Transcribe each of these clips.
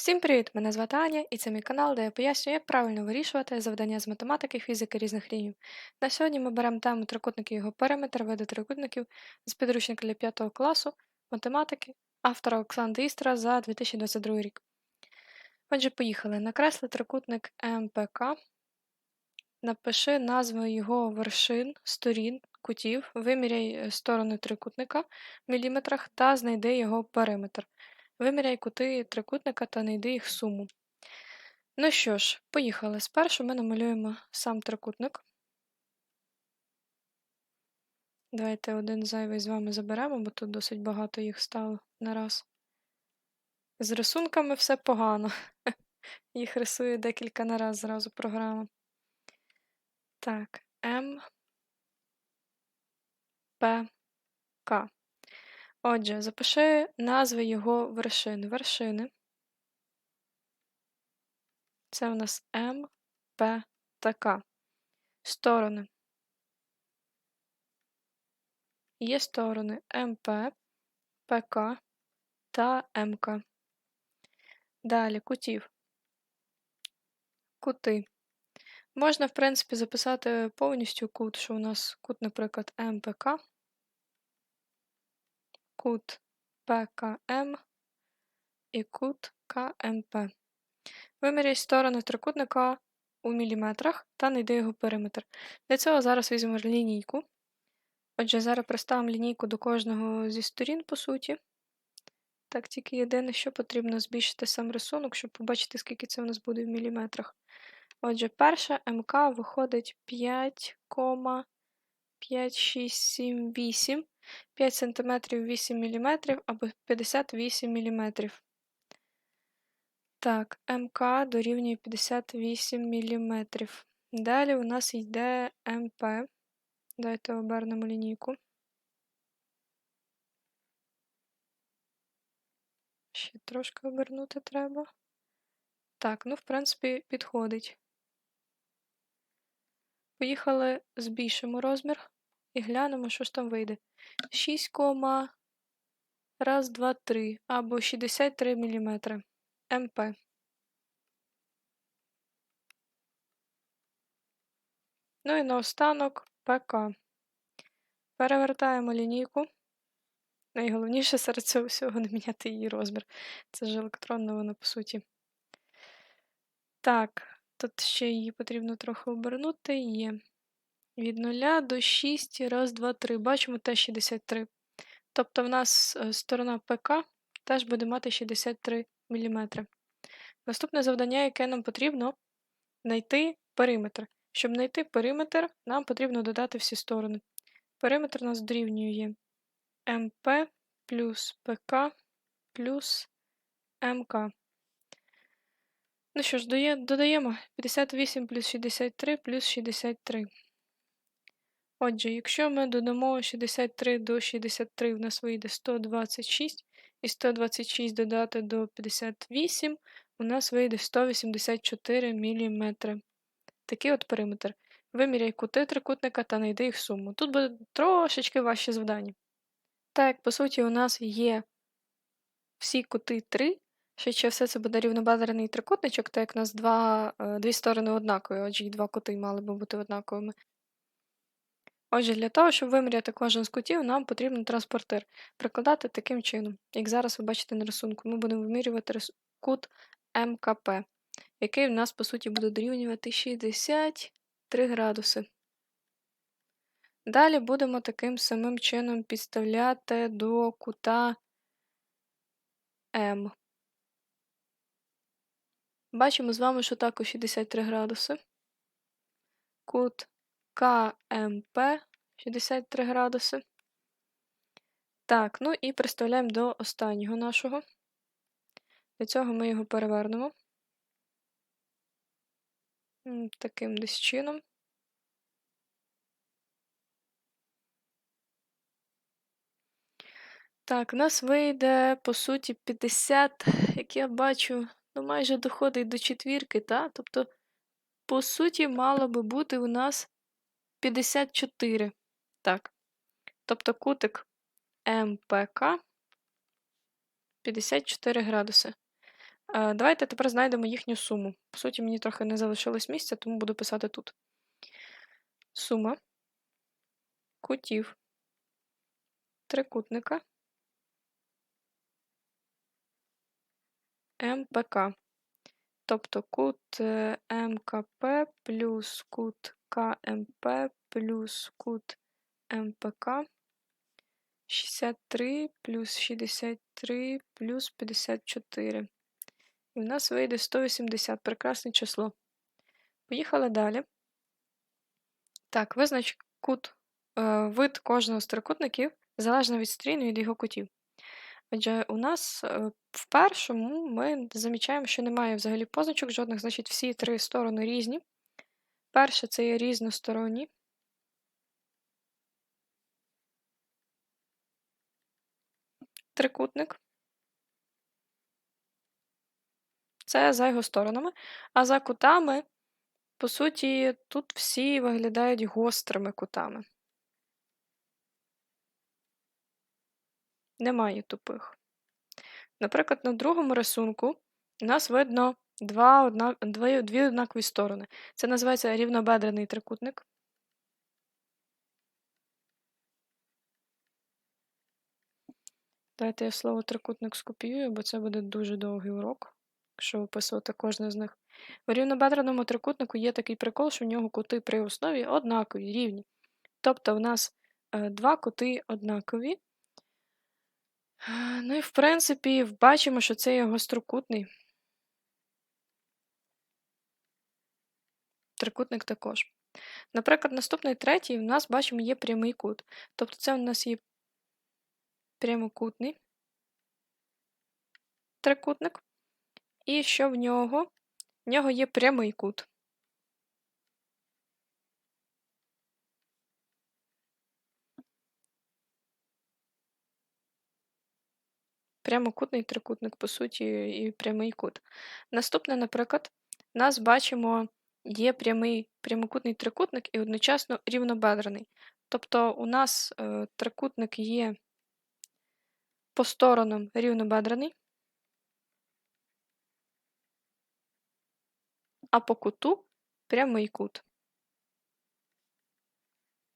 Всім привіт! Мене звати Аня і це мій канал, де я пояснюю, як правильно вирішувати завдання з математики, фізики різних рівнів. На сьогодні ми беремо тему трикутники і його периметр, види трикутників з підручника для 5 класу математики автора Оксандра Істра за 2022 рік. Отже, поїхали. Накресли трикутник МПК, напиши назву його вершин, сторін, кутів, виміряй е, сторони трикутника в міліметрах та знайди його периметр. Виміряй кути трикутника та знайди їх суму. Ну що ж, поїхали. Спершу ми намалюємо сам трикутник. Давайте один зайвий з вами заберемо, бо тут досить багато їх стало на раз. З рисунками все погано. Їх рисує декілька на раз зразу програма. Так, М, П, К. Отже, запиши назви його вершин. Вершини. Це у нас М, П та К. Сторони. Є сторони МП, ПК та МК. Далі кутів. Кути. Можна, в принципі, записати повністю кут, що у нас кут, наприклад, МПК, кут ПКМ і кут КМП. Виміряй сторони трикутника у міліметрах та знайди його периметр. Для цього зараз візьмемо лінійку. Отже, зараз приставимо лінійку до кожного зі сторін, по суті. Так, тільки єдине, що потрібно збільшити сам рисунок, щоб побачити, скільки це у нас буде в міліметрах. Отже, перша МК виходить 5,5678, 5 см 8 мм або 58 мм. Так, МК дорівнює 58 мм. Далі у нас йде МП. Давайте обернемо лінійку. Ще трошки обернути треба. Так, ну, в принципі, підходить. Поїхали, збільшимо розмір і глянемо, що ж там вийде. 6, раз, 2, 3 або 63 мм. МП. Ну і наостанок ПК. Перевертаємо лінійку. Найголовніше серед цього всього не міняти її розмір. Це ж електронна вона, по суті. Так, тут ще її потрібно трохи обернути. Є. Від 0 до 6, раз, 2, 3. Бачимо теж 63. Тобто в нас е, сторона ПК теж буде мати 63 мм. Наступне завдання, яке нам потрібно, знайти периметр. Щоб знайти периметр, нам потрібно додати всі сторони. Периметр у нас дорівнює МП плюс ПК плюс МК. Ну що ж, додаємо 58 плюс 63 плюс 63. Отже, якщо ми додамо 63 до 63, в нас вийде 126, і 126 додати до 58, у нас вийде 184 мм. Такий от периметр. Виміряй кути трикутника та знайди їх суму. Тут буде трошечки важче завдання. Так, по суті, у нас є всі кути 3. Швидше все це буде рівнобедрений трикутничок, так як у нас два, е, дві сторони однакові, отже, і два кути мали би бути однаковими. Отже, для того, щоб виміряти кожен з кутів, нам потрібен транспортир. Прикладати таким чином, як зараз ви бачите на рисунку, ми будемо вимірювати кут МКП, який в нас, по суті, буде дорівнювати 63 градуси. Далі будемо таким самим чином підставляти до кута М. Бачимо з вами, що також 63 градуси. Кут КМП 63 градуси. Так, ну і приставляємо до останнього нашого. Для цього ми його перевернемо. Таким десь чином. Так, у нас вийде, по суті, 50, як я бачу, ну майже доходить до четвірки, так? Тобто, по суті, мало би бути у нас 54. Так. Тобто кутик МПК 54 градуси. Е, Давайте тепер знайдемо їхню суму. По суті, мені трохи не залишилось місця, тому буду писати тут. Сума кутів трикутника МПК. Тобто кут е, МКП плюс кут КМП плюс кут МПК 63 плюс 63 плюс 54. І в нас вийде 180. Прекрасне число. Поїхали далі. Так, визнач кут, е, вид кожного з трикутників залежно від сторін від його кутів. Отже, у нас е, в першому ми замічаємо, що немає взагалі позначок жодних, значить всі три сторони різні. Перше це є різносторонні. Трикутник. Це за його сторонами. А за кутами, по суті, тут всі виглядають гострими кутами. Немає тупих. Наприклад, на другому рисунку у нас видно два одна... дві, дві однакові сторони. Це називається рівнобедрений трикутник. Дайте я слово трикутник скопіюю, бо це буде дуже довгий урок, якщо описувати кожне з них. У рівнобедреному трикутнику є такий прикол, що в нього кути при основі однакові, рівні. Тобто в нас е, два кути однакові. Е, ну і в принципі, бачимо, що це є гострокутний. Трикутник також. Наприклад, наступний третій у нас бачимо є прямий кут. Тобто це у нас є прямокутний трикутник. І що в нього? В нього є прямий кут. Прямокутний трикутник, по суті, і прямий кут. Наступне, наприклад, нас бачимо, є прямий прямокутний трикутник і одночасно рівнобедрений. Тобто у нас е, трикутник є по сторонам рівнобедрений, а по куту прямий кут.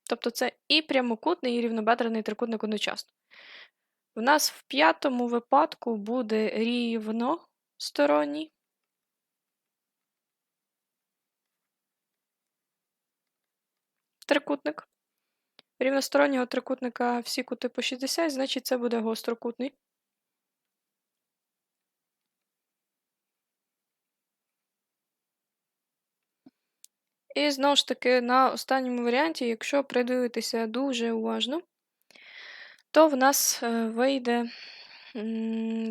Тобто це і прямокутний, і рівнобедрений трикутник одночасно. В нас в п'ятому випадку буде рівносторонній. Трикутник. Рівностороннього трикутника всі кути по 60, значить це буде гострокутний. І знову ж таки, на останньому варіанті, якщо придивитися дуже уважно, то в нас е, вийде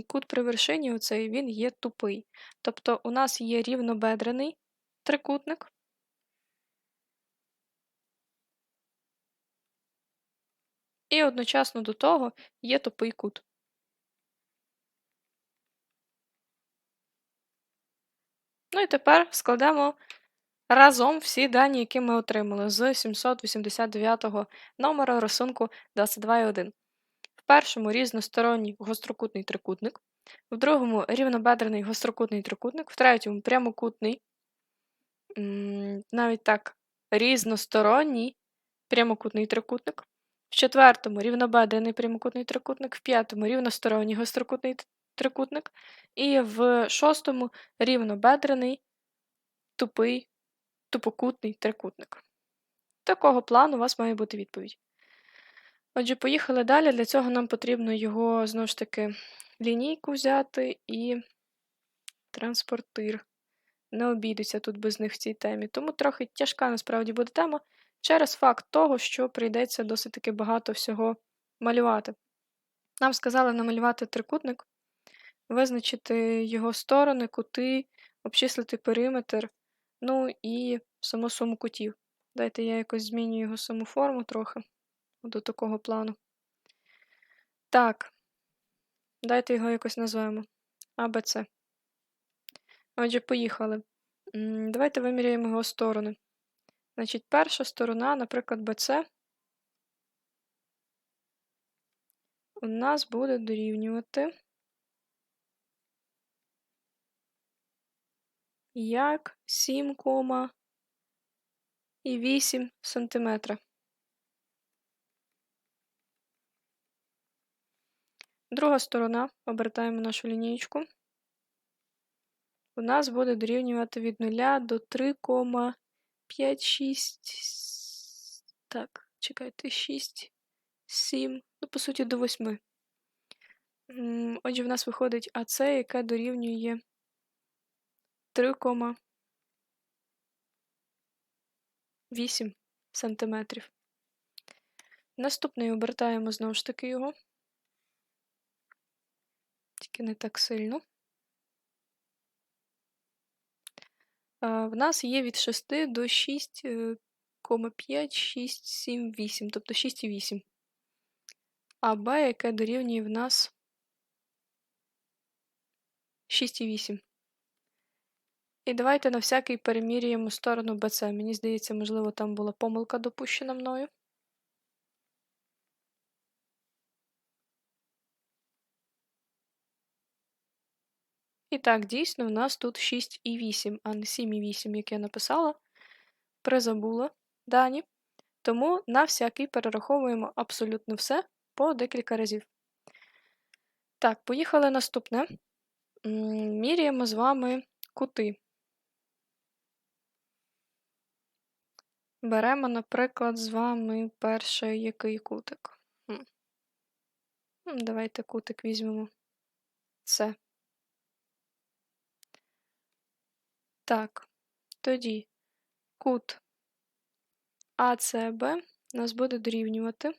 кут при вершині, оцей, він є тупий. Тобто у нас є рівнобедрений трикутник. І одночасно до того є тупий кут. Ну і тепер складемо разом всі дані, які ми отримали з 789 номера рисунку 22.1. В першому різносторонній гострокутний трикутник, в другому рівнобедрений гострокутний трикутник, в третьому прямокутний, навіть так, різносторонній прямокутний трикутник, в четвертому рівнобедрений прямокутний трикутник, в п'ятому рівносторонній гострокутний трикутник, і в шостому рівнобедрений тупий тупокутний трикутник. Такого плану у вас має бути відповідь. Отже, поїхали далі. Для цього нам потрібно його, знову ж таки, лінійку взяти і транспортир. Не обійдуться тут без них в цій темі. Тому трохи тяжка насправді буде тема через факт того, що прийдеться досить таки багато всього малювати. Нам сказали намалювати трикутник, визначити його сторони, кути, обчислити периметр, ну і саму суму кутів. Дайте я якось зміню його саму форму трохи до такого плану. Так, дайте його якось назвемо. АБЦ. Отже, поїхали. Давайте виміряємо його сторони. Значить, перша сторона, наприклад, BC, у нас буде дорівнювати як 7,8 см. Друга сторона, обертаємо нашу лінієчку. У нас буде дорівнювати від 0 до 3,5, 6. Так, чекайте, 6, 7, ну, по суті, до 8. Отже, в нас виходить АЦ, яке дорівнює 3,8 см. Наступний обертаємо знову ж таки його, тільки не так сильно. В нас є від 6 до 6,5, 6, 7, 8, тобто 6,8. А Б, яке дорівнює в нас 6,8. І давайте на всякий перемірюємо сторону BC. Мені здається, можливо, там була помилка допущена мною. І так, дійсно, в нас тут 6,8, а не 7,8, як я написала. Призабула дані. Тому на всякий перераховуємо абсолютно все по декілька разів. Так, поїхали наступне. Міряємо з вами кути. Беремо, наприклад, з вами перший який кутик. Давайте кутик візьмемо. Це. Так, тоді кут АЦБ нас буде дорівнювати.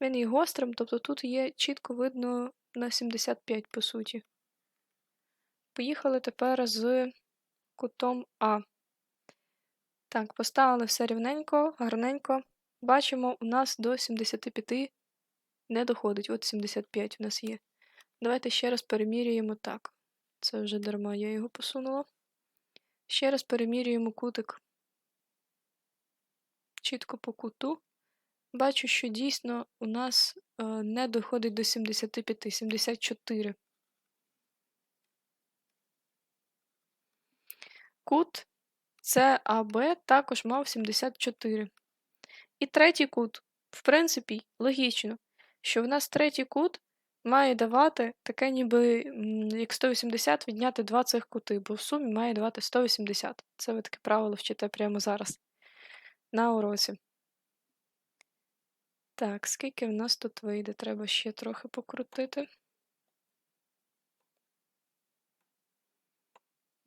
Він є гострим, тобто тут є чітко видно на 75, по суті. Поїхали тепер з кутом А. Так, поставили все рівненько, гарненько. Бачимо, у нас до 75 не доходить. От 75 у нас є. Давайте ще раз перемірюємо так. Це вже дарма, я його посунула. Ще раз перемірюємо кутик чітко по куту. Бачу, що дійсно у нас е, не доходить до 75, 74. Кут САБ також мав 74. І третій кут, в принципі, логічно, що в нас третій кут має давати таке, ніби як 180 відняти два цих кути, бо в сумі має давати 180. Це ви таке правило вчите прямо зараз на уроці. Так, скільки в нас тут вийде? Треба ще трохи покрутити.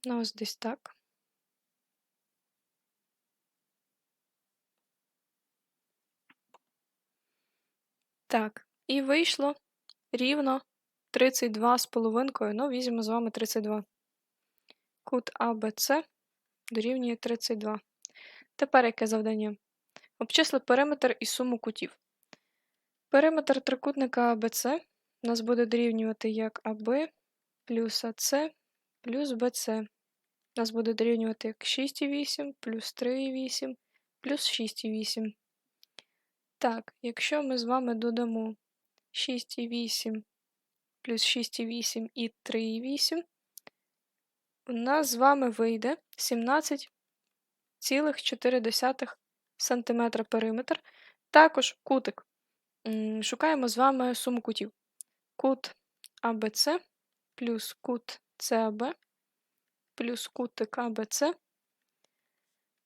Ну, ось десь так. Так, і вийшло рівно 32 з половинкою. Ну, візьмемо з вами 32. Кут АБЦ дорівнює 32. Тепер яке завдання? Обчисли периметр і суму кутів. Периметр трикутника АБЦ нас буде дорівнювати як АБ плюс АЦ плюс БЦ. Нас буде дорівнювати як 6,8 плюс 3,8 плюс 6,8. Так, якщо ми з вами додамо 6,8 плюс 6,8 і 3,8, у нас з вами вийде 17,4 см периметр. Також кутик. Шукаємо з вами суму кутів. Кут АБЦ плюс кут САБ плюс кутик АБЦ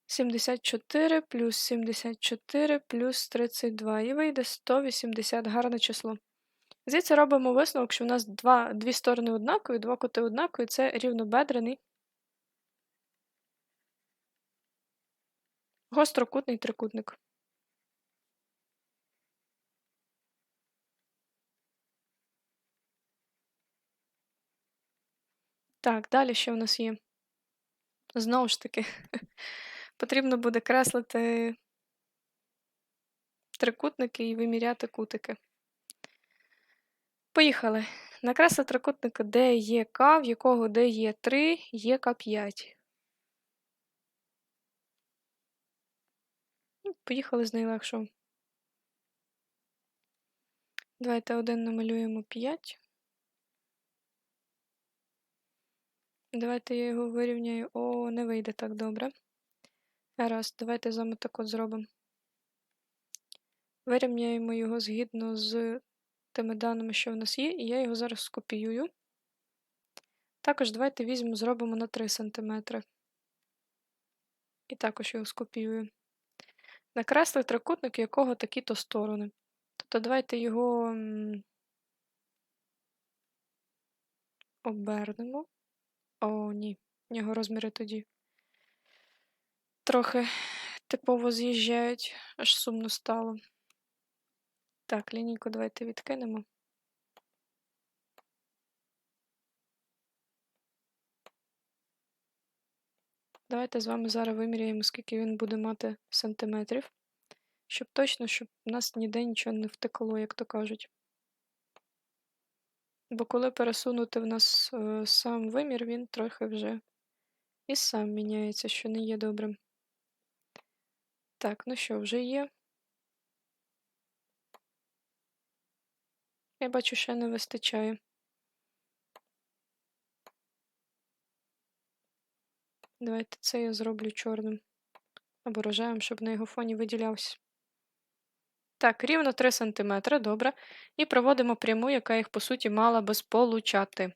74 плюс 74 плюс 32 і вийде 180 гарне число. Звідси робимо висновок, що в нас два, дві сторони однакові, два кути однакові, це рівнобедрений гострокутний трикутник. Так, далі що в нас є? Знову ж таки, потрібно буде креслити трикутники і виміряти кутики. Поїхали. Накресли трикутника де є К, в якого де є 3, є К5. Поїхали з найлегшого. Давайте один намалюємо 5. Давайте я його вирівняю. О, не вийде так добре. Гаразд, давайте з вами так от зробимо. Вирівняємо його згідно з тими даними, що в нас є, і я його зараз скопіюю. Також давайте візьмемо, зробимо на 3 см. І також його скопіюю. Накресли трикутник, якого такі-то сторони. Тобто давайте його обернемо. О, ні, в нього розміри тоді. Трохи типово з'їжджають, аж сумно стало. Так, лінійку давайте відкинемо. Давайте з вами зараз виміряємо, скільки він буде мати сантиметрів, щоб точно, щоб у нас ніде нічого не втекло, як то кажуть. Бо коли пересунути в нас е, сам вимір, він трохи вже і сам міняється, що не є добрим. Так, ну що, вже є. Я бачу, ще не вистачає. Давайте це я зроблю чорним або рожевим, щоб на його фоні виділявся. Так, рівно 3 см, добре. І проводимо пряму, яка їх, по суті, мала би сполучати.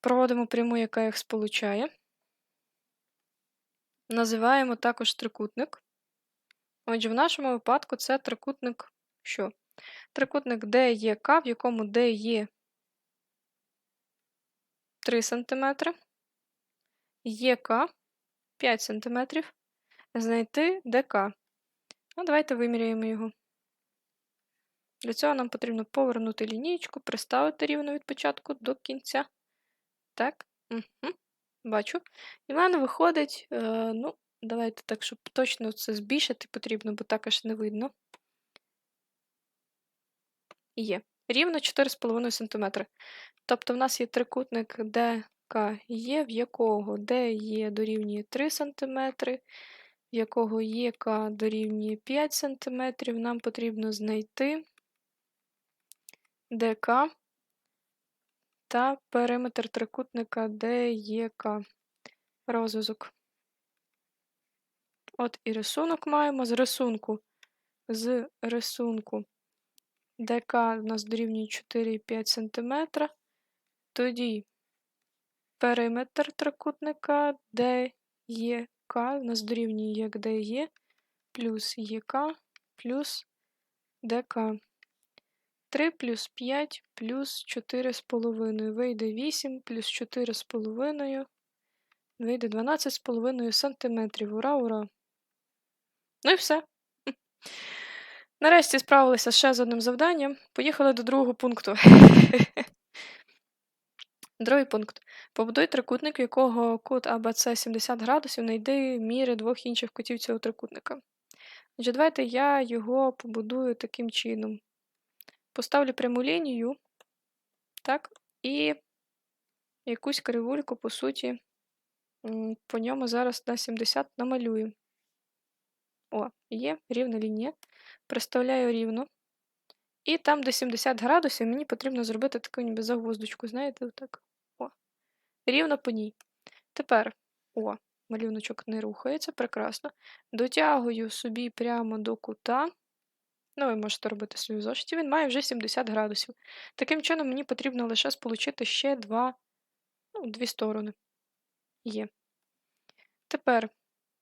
Проводимо пряму, яка їх сполучає. Називаємо також трикутник. Отже, в нашому випадку це трикутник що? Трикутник ДЕК, в якому D є 3 см, ЄК 5 см, знайти ДК. Ну, давайте виміряємо його. Для цього нам потрібно повернути лінійку, приставити рівно від початку до кінця. Так, угу. Бачу. І в мене виходить, е, ну, давайте так, щоб точно це збільшити потрібно, бо так аж не видно. Є. Рівно 4,5 см. Тобто в нас є трикутник ДК є, в якого D є дорівнює 3 см, в якого ЄК дорівнює 5 см. Нам потрібно знайти ДК та периметр трикутника ДЕК. Розв'язок. От і рисунок маємо з рисунку. З рисунку ДК у нас дорівнює 4,5 см. Тоді периметр трикутника ДЕК у нас дорівнює як ДЕ плюс ЄК плюс ДК. 3 плюс 5 плюс 4,5. Вийде 8 плюс 4,5. Вийде 12,5 см. Ура, ура! Ну і все. Нарешті справилися ще з одним завданням. Поїхали до другого пункту. Другий пункт. Побудуй трикутник, у якого кут АБЦ 70 градусів, знайди міри двох інших кутів цього трикутника. Отже, давайте я його побудую таким чином. Поставлю пряму лінію, так, і якусь кривульку, по суті, по ньому зараз на 70 намалюю. О, є рівна лінія. Приставляю рівно. І там, де 70 градусів, мені потрібно зробити таку ніби загвоздочку, знаєте, отак. О. Рівно по ній. Тепер, о, малюночок не рухається, прекрасно. Дотягую собі прямо до кута. Ну, ви можете робити свою зошиті, він має вже 70 градусів. Таким чином, мені потрібно лише сполучити ще два, ну, дві сторони. Є. Тепер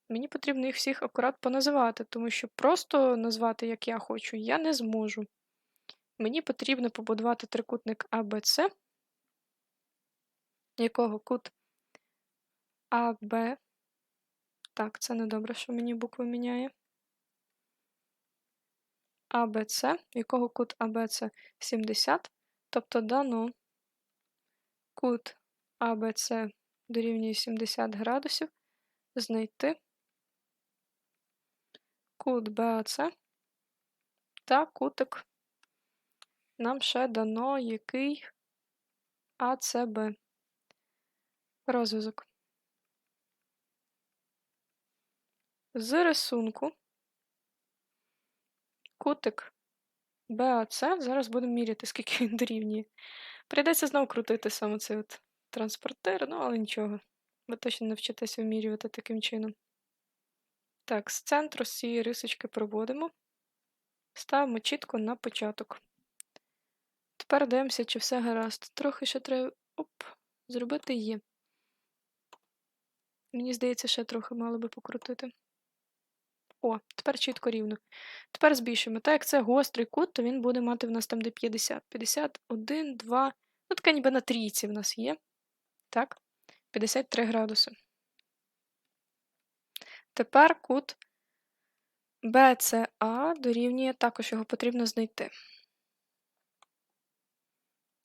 Мені потрібно їх всіх акурат поназивати, тому що просто назвати, як я хочу, я не зможу. Мені потрібно побудувати трикутник АБЦ, якого кут АБ. Так, це не добре, що мені букви міняє. АБЦ, якого кут АБЦ 70, тобто дано кут АБЦ дорівнює 70 градусів, знайти кут БАЦ та кутик. Нам ще дано який АЦБ. Розв'язок. З рисунку кутик БАЦ, зараз будемо міряти, скільки він дорівнює. Прийдеться знову крутити саме цей от транспортир, ну але нічого. Ви точно навчитесь вимірювати таким чином. Так, з центру з цієї рисочки проводимо. Ставимо чітко на початок. Тепер дивимося, чи все гаразд. Трохи ще треба оп, зробити є. Мені здається, ще трохи мало би покрутити. О, тепер чітко рівно. Тепер збільшуємо. Так як це гострий кут, то він буде мати в нас там де 50. 51, 2. Ну, така ніби на трійці в нас є. Так, 53 градуси. Тепер кут BCA дорівнює, також його потрібно знайти.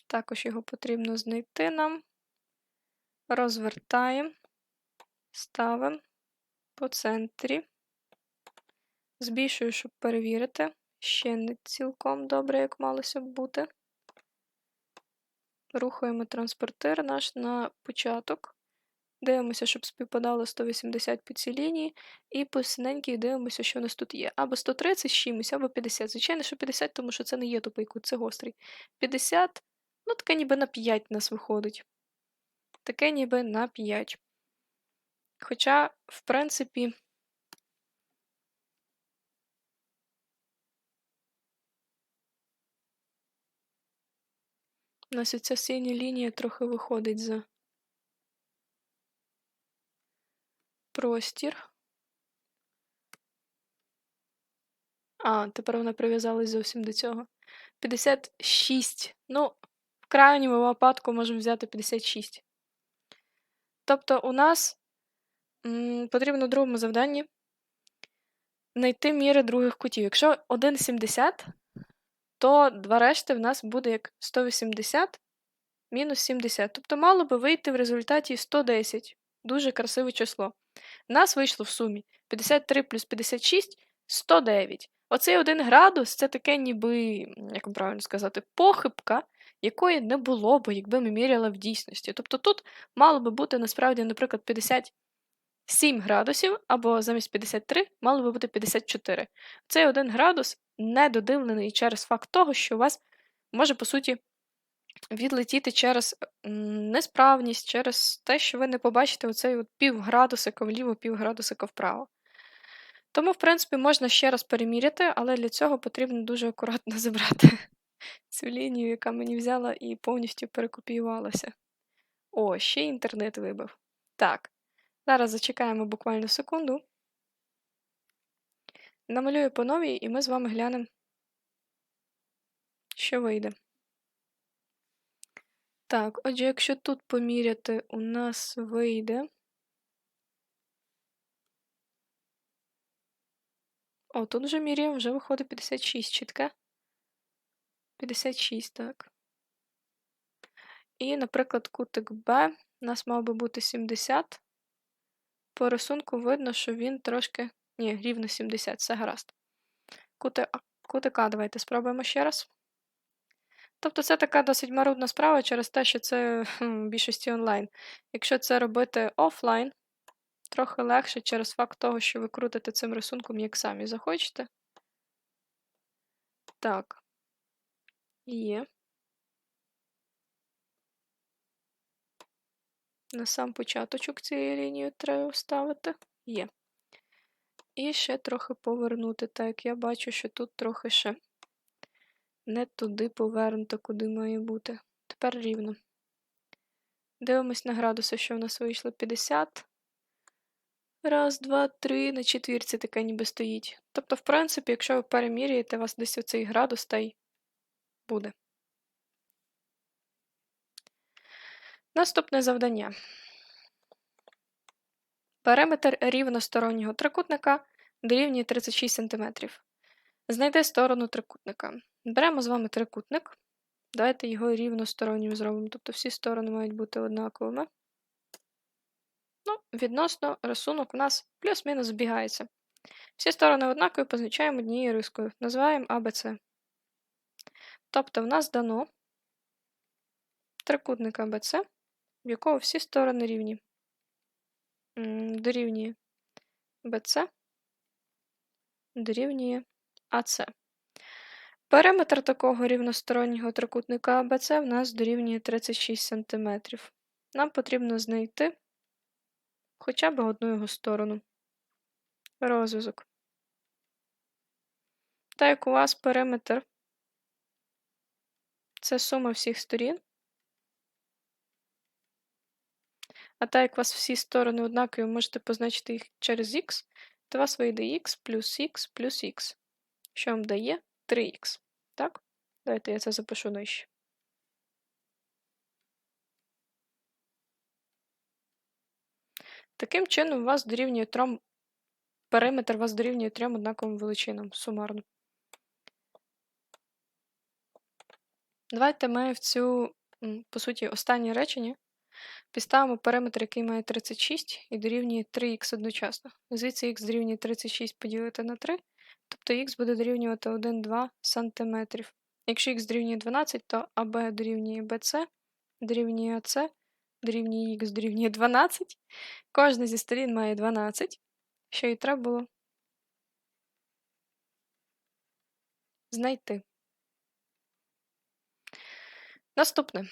Також його потрібно знайти нам. Розвертаємо, ставимо по центрі. Збільшую, щоб перевірити. Ще не цілком добре, як малося б бути. Рухаємо транспортир наш на початок. Дивимося, щоб співпадало 180 по цій лінії, і по синенькій дивимося, що у нас тут є. Або 130 з чимось, або 50. Звичайно, що 50, тому що це не є тупий кут, це гострий. 50, ну таке ніби на 5 у нас виходить. Таке ніби на 5. Хоча, в принципі, нас ця синя лінія трохи виходить за простір. А, тепер вона прив'язалась зовсім до цього. 56. Ну, в крайньому випадку можемо взяти 56. Тобто, у нас м, потрібно в другому завданні знайти міри других кутів. Якщо 1,70, то два решти в нас буде як 180 мінус 70. Тобто мало би вийти в результаті 110. Дуже красиве число. У нас вийшло в сумі 53 плюс 56 109. Оцей 1 градус це таке, ніби, як вам правильно сказати, похибка, якої не було б, якби ми міряли в дійсності. Тобто тут мало би бути насправді, наприклад, 57 градусів, або замість 53 мало би бути 54. Цей 1 градус недодивлений через факт того, що у вас може, по суті, відлетіти через несправність, через те, що ви не побачите оцей от пів градусика вліво, пів градусика вправо. Тому, в принципі, можна ще раз переміряти, але для цього потрібно дуже акуратно забрати цю лінію, яка мені взяла і повністю перекопіювалася. О, ще інтернет вибив. Так, зараз зачекаємо буквально секунду. Намалюю по новій, і ми з вами глянемо, що вийде. Так, отже, якщо тут поміряти, у нас вийде. О, тут вже міряємо, вже виходить 56 чітке. 56, так. І, наприклад, кутик Б у нас мав би бути 70. По рисунку видно, що він трошки. Ні, рівно 70, все гаразд. Кутик А давайте спробуємо ще раз. Тобто це така досить марудна справа через те, що це в більшості онлайн. Якщо це робити офлайн, трохи легше через факт того, що ви крутите цим рисунком, як самі захочете. Так, є. На сам початочок цієї лінії треба вставити. Є. І ще трохи повернути, так як я бачу, що тут трохи ще не туди повернуто, куди має бути. Тепер рівно. Дивимось на градуси, що в нас вийшло 50. Раз, два, три, на четвірці таке ніби стоїть. Тобто, в принципі, якщо ви переміряєте, у вас десь оцей градус та й буде. Наступне завдання. Периметр рівностороннього трикутника дорівнює 36 см. Знайди сторону трикутника. Беремо з вами трикутник. Давайте його рівностороннім зробимо. Тобто всі сторони мають бути однаковими. Ну, Відносно рисунок у нас плюс-мінус збігається. Всі сторони однакові позначаємо однією рискою. Називаємо ABC. Тобто в нас дано трикутник ABC, в якого всі сторони рівні. Дорівнює BC, дорівнює AC. Периметр такого рівностороннього трикутника АБЦ в нас дорівнює 36 см. нам потрібно знайти хоча б одну його сторону. Розв'язок. Так як у вас периметр це сума всіх сторін, а так як у вас всі сторони однакові, ви можете позначити їх через х, то у вас вийде х плюс х плюс х, що вам дає 3х. Так? Давайте я це запишу нижче. Таким чином, у вас дорівнює трьом, периметр у вас дорівнює трьом однаковим величинам сумарно. Давайте ми в цю, по суті, останнє речення підставимо периметр, який має 36 і дорівнює 3х одночасно. Звідси х дорівнює 36 поділити на 3, тобто х буде дорівнювати 1-2 см. Якщо х дорівнює 12, то АБ дорівнює BC, дорівнює АС, дорівнює х дорівнює 12. Кожна зі сторін має 12, що і треба було знайти. Наступне.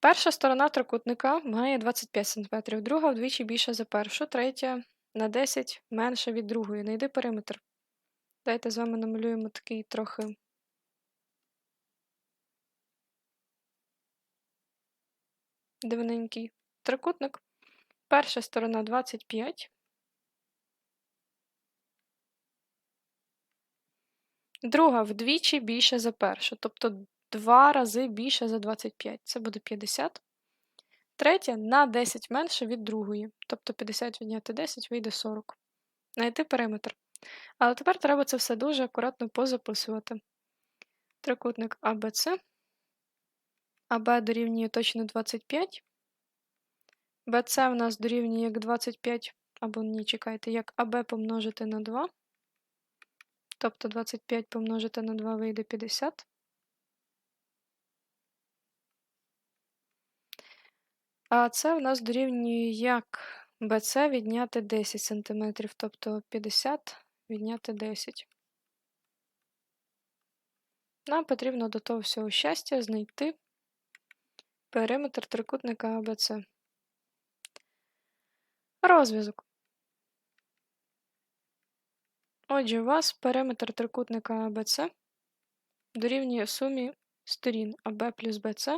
Перша сторона трикутника має 25 см, друга вдвічі більша за першу, третя на 10 менша від другої. Найди периметр. Давайте з вами намалюємо такий трохи дивненький трикутник. Перша сторона 25. Друга вдвічі більша за першу, тобто два рази більше за 25. Це буде 50. Третя на 10 менше від другої. Тобто 50 відняти 10 вийде 40. Знайти периметр. Але тепер треба це все дуже акуратно позаписувати. Трикутник АБЦ. АБ дорівнює точно 25. БЦ в нас дорівнює як 25, або ні, чекайте, як АБ помножити на 2. Тобто 25 помножити на 2 вийде 50. А це в нас дорівнює як BC відняти 10 см, тобто 50 відняти 10. Нам потрібно до того всього щастя знайти периметр трикутника АБЦ. Розв'язок. Отже, у вас периметр трикутника АБЦ дорівнює сумі сторін АБ плюс БЦ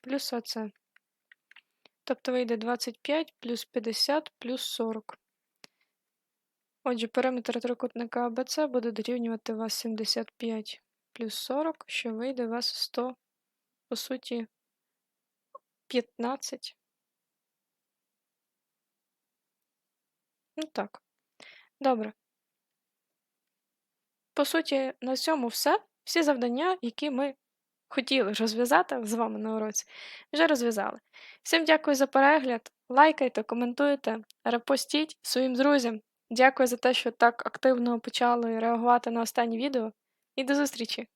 плюс АЦ. Тобто вийде 25 плюс 50 плюс 40. Отже, периметр трикутника АБЦ буде дорівнювати вас 75 плюс 40, що вийде у вас 100, по суті, 15. Ну так. Добре. По суті, на цьому все. Всі завдання, які ми хотіли розв'язати з вами на уроці, вже розв'язали. Всім дякую за перегляд. Лайкайте, коментуйте, репостіть своїм друзям. Дякую за те, що так активно почали реагувати на останні відео. І до зустрічі!